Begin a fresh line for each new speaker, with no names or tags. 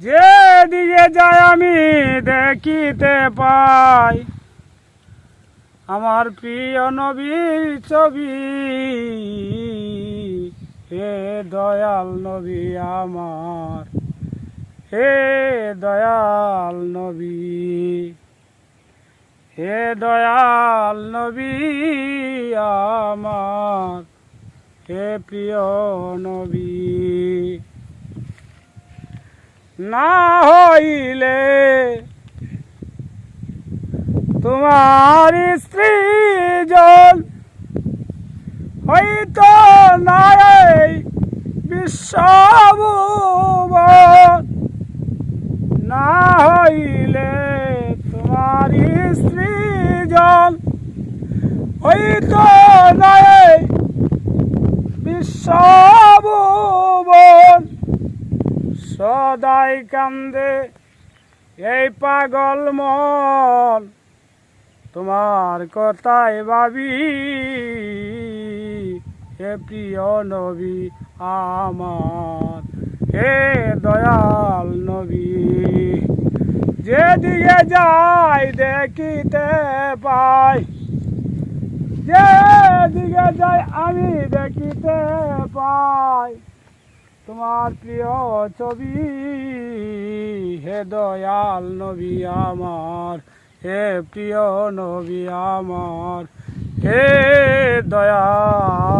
যে দিকে যাই আমি দেখিতে পাই। আমার প্রিয় নবীর ছবি, হে দয়াল নবী আমার, হে দয়াল নবী, হে দয়াল নবী আমার, হে প্রিয় নবী। না হইলে তোমার স্ত্রী জন হয়তো নাই বিশ্বভুবন। না হইলে তোমার স্ত্রী জন হয়তো নাই সদাই কান্দে এই পাগল মন তোমার কথাই ভাবি, হে প্রিয় নবী আমার, হে দয়াল নবী। যেদিকে যাই দেখিতে পাই যেদিকে যাই আমি দেখিতে পাই। তোমার প্রিয় ছবি হে দয়াল নবী আমার হে প্রিয় নবী আমার হে দয়াল